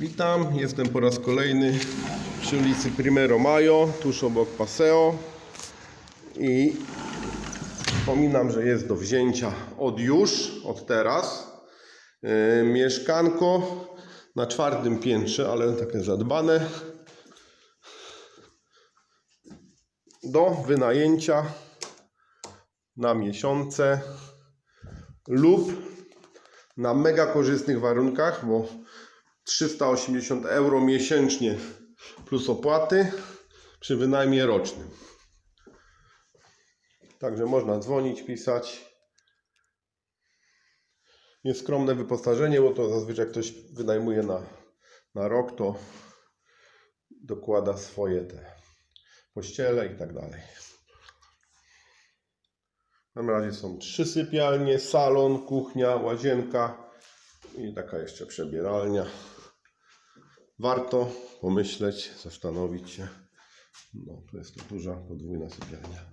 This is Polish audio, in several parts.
Witam, jestem po raz kolejny przy ulicy Primero Mayo, tuż obok Paseo. I wspominam, że jest do wzięcia od już, od teraz. Yy, mieszkanko na czwartym piętrze, ale takie zadbane. Do wynajęcia na miesiące lub na mega korzystnych warunkach, bo 380 euro miesięcznie plus opłaty przy wynajmie rocznym. Także można dzwonić, pisać. Nieskromne wyposażenie, bo to zazwyczaj ktoś wynajmuje na, na rok, to dokłada swoje te pościele i tak dalej. Na razie są trzy sypialnie, salon, kuchnia, łazienka i taka jeszcze przebieralnia. Warto pomyśleć, zastanowić się. No, tu jest to duża podwójna sypialnia.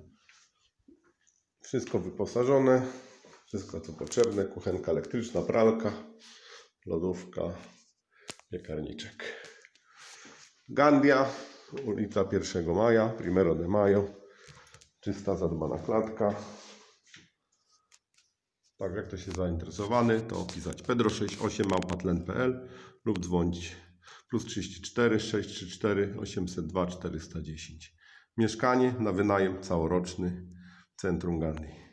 Wszystko wyposażone, wszystko co potrzebne. Kuchenka elektryczna, pralka, lodówka, piekarniczek. Gandia, ulica 1 Maja, Primero de Mayo. Czysta, zadbana klatka. Tak, jak ktoś jest zainteresowany, to opisać pedro68małpatlen.pl lub dzwonić plus 34 634 802 410. Mieszkanie na wynajem całoroczny w centrum Gandhi.